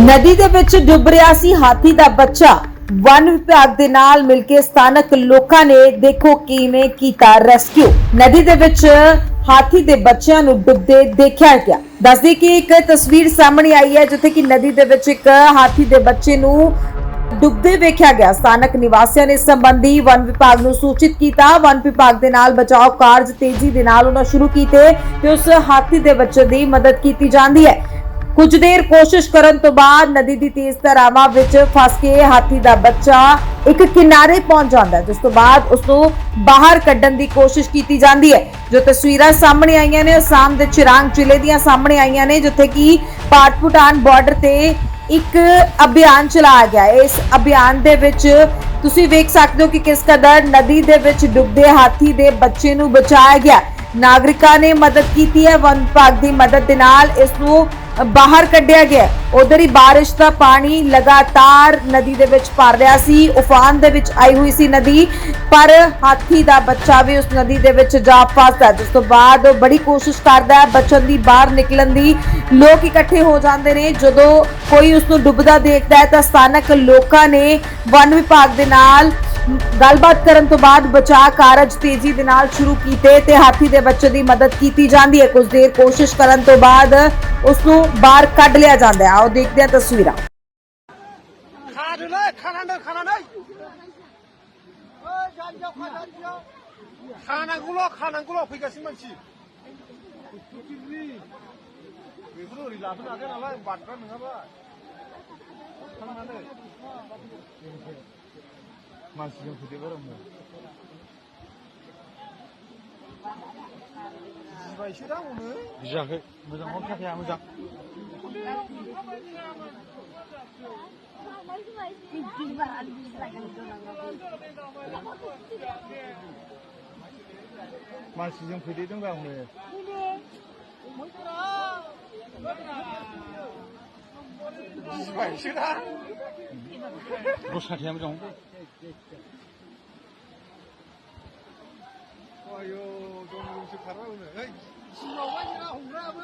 ਨਦੀ ਦੇ ਵਿੱਚ ਡੁੱਬ ਰਿਹਾ ਸੀ ਹਾਥੀ ਦਾ ਬੱਚਾ। ਵਨ ਵਿਭਾਗ ਦੇ ਨਾਲ ਮਿਲ ਕੇ ਸਥਾਨਕ ਲੋਕਾਂ ਨੇ ਦੇਖੋ ਕਿਵੇਂ ਕੀਤਾ ਰੈਸਕਿਊ। ਨਦੀ ਦੇ ਵਿੱਚ ਹਾਥੀ ਦੇ ਬੱਚਿਆਂ ਨੂੰ ਡੁੱਬਦੇ ਦੇਖਿਆ ਗਿਆ। ਦੱਸਦੀ ਕਿ ਇੱਕ ਤਸਵੀਰ ਸਾਹਮਣੇ ਆਈ ਹੈ, ਜਿੱਥੇ ਕਿ ਨਦੀ ਦੇ ਵਿੱਚ ਇੱਕ ਹਾਥੀ ਦੇ ਬੱਚੇ ਨੂੰ ਡੁੱਬਦੇ ਵੇਖਿਆ ਗਿਆ। ਸਥਾਨਕ ਨਿਵਾਸੀਆਂ ਨੇ ਇਸ ਸੰਬੰਧੀ ਵਨ ਵਿਭਾਗ ਨੂੰ ਸੂਚਿਤ ਕੀਤਾ। ਵਨ ਵਿਭਾਗ ਦੇ ਨਾਲ ਬਚਾਓ ਕਾਰਜ ਤੇਜ਼ੀ ਦੇ ਨਾਲ ਉਹਨਾਂ ਸ਼ੁਰੂ ਕੀਤੇ ਤੇ ਉਸ ਹਾਥੀ ਦੇ ਬੱਚੇ ਦੀ ਮਦਦ ਕੀਤੀ ਜਾਂਦੀ ਹੈ। ਕੁਝ ਦੇਰ ਕੋਸ਼ਿਸ਼ ਕਰਨ ਤੋਂ ਬਾਅਦ ਨਦੀ ਦੀ ਤੇਜ਼ ਧਾਰਾਵਾਂ ਵਿੱਚ ਫਸ ਕੇ ਹਾਥੀ ਦਾ ਬੱਚਾ ਇੱਕ ਕਿਨਾਰੇ ਪਹੁੰਚ ਜਾਂਦਾ ਜਿਸ ਤੋਂ ਬਾਅਦ ਉਸ ਨੂੰ ਬਾਹਰ ਕੱਢਣ ਦੀ ਕੋਸ਼ਿਸ਼ ਕੀਤੀ ਜਾਂਦੀ ਹੈ। ਜੋ ਤਸਵੀਰਾਂ ਸਾਹਮਣੇ ਆਈਆਂ ਨੇ ਅਸਾਮ ਦੇ ਚਿਰਾਂਗ ਜ਼ਿਲ੍ਹੇ ਦੀਆਂ ਸਾਹਮਣੇ ਆਈਆਂ ਨੇ, ਜਿੱਥੇ ਕਿ ਭਾਰਤ ਬਾਰਡਰ ਤੇ ਇੱਕ ਅਭਿਆਨ ਚਲਾਇਆ ਗਿਆ ਇਸ ਅਭਿਆਨ ਦੇ ਵਿੱਚ ਤੁਸੀਂ ਵੇਖ ਸਕਦੇ ਹੋ ਕਿ ਕਿਸ ਕਦਰ ਨਦੀ ਦੇ ਵਿੱਚ ਡੁੱਬਦੇ ਹਾਥੀ ਦੇ ਬੱਚੇ ਨੂੰ ਬਚਾਇਆ ਗਿਆ। ਨਾਗਰਿਕਾਂ ਨੇ ਮਦਦ ਕੀਤੀ ਹੈ ਵਨ ਵਿਭਾਗ ਦੀ ਮਦਦ ਦੇ ਨਾਲ ਇਸ ਨੂੰ ਬਾਹਰ ਕੱਢਿਆ ਗਿਆ। ਉਧਰ ਹੀ ਬਾਰਿਸ਼ ਦਾ ਪਾਣੀ ਲਗਾਤਾਰ ਨਦੀ ਦੇ ਵਿੱਚ ਭਰ ਰਿਹਾ ਸੀ। ਉਫਾਨ ਦੇ ਵਿੱਚ ਆਈ ਹੋਈ ਸੀ ਨਦੀ, ਪਰ ਹਾਥੀ ਦਾ ਬੱਚਾ ਵੀ ਉਸ ਨਦੀ ਦੇ ਵਿੱਚ ਜਾ ਫਸਦਾ ਜਿਸ ਤੋਂ ਬਾਅਦ ਉਹ ਬੜੀ ਕੋਸ਼ਿਸ਼ ਕਰਦਾ ਹੈ ਬਚਣ ਦੀ, ਬਾਹਰ ਨਿਕਲਣ ਦੀ। ਲੋਕ ਇਕੱਠੇ ਹੋ ਜਾਂਦੇ ਨੇ। ਜਦੋਂ ਕੋਈ ਉਸ ਨੂੰ ਡੁੱਬਦਾ ਦੇਖਦਾ ਹੈ ਤਾਂ ਸਥਾਨਕ ਲੋਕਾਂ ਨੇ ਵਨ ਵਿਭਾਗ ਦੇ ਨਾਲ ਗੱਲਬਾਤ ਕਰਨ ਤੋਂ ਬਾਅਦ ਬਚਾਅ ਕਾਰਜ ਤੇਜ਼ੀ ਦੇ ਨਾਲ ਸ਼ੁਰੂ ਕੀਤੇ ਤੇ ਹਾਥੀ ਦੇ ਬੱਚੇ ਦੀ ਮਦਦ ਕੀਤੀ ਜਾਂਦੀ ਹੈ। ਕੁਝ ਦੇਰ ਕੋਸ਼ਿਸ਼ ਕਰਨ ਤੋਂ ਬਾਅਦ ਉਸ ਨੂੰ ਬਾਹਰ ਕੱਢ ਲਿਆ ਜਾਂਦਾ ਹੈ। ਆਓ ਦੇਖਦੇ ਹਾਂ ਤਸਵੀਰਾਂ। Mas sizin kedi var mı? Siz bay şuradan mı? Güzel. Buradan mı kapıya mı zam? Mas sizin kedi de var mı? Kedi. 管事的，不是天不中。哎呦，中午去看到没？哎，是老外来红了不？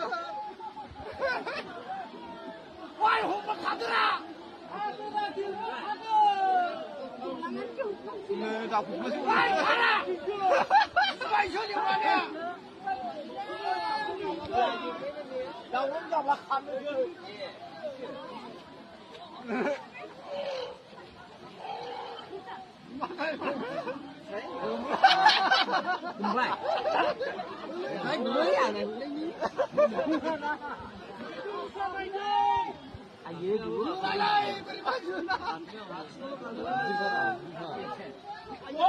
外红不看的啦。啊，都在进来看的。那咋不不进来？外看了。兄弟，องต้องยอมราคาเลยมึงไปไอ้เบื่ออะไรมึงได้ยินอายุดูอะไรไปมาอยู่นะโอ้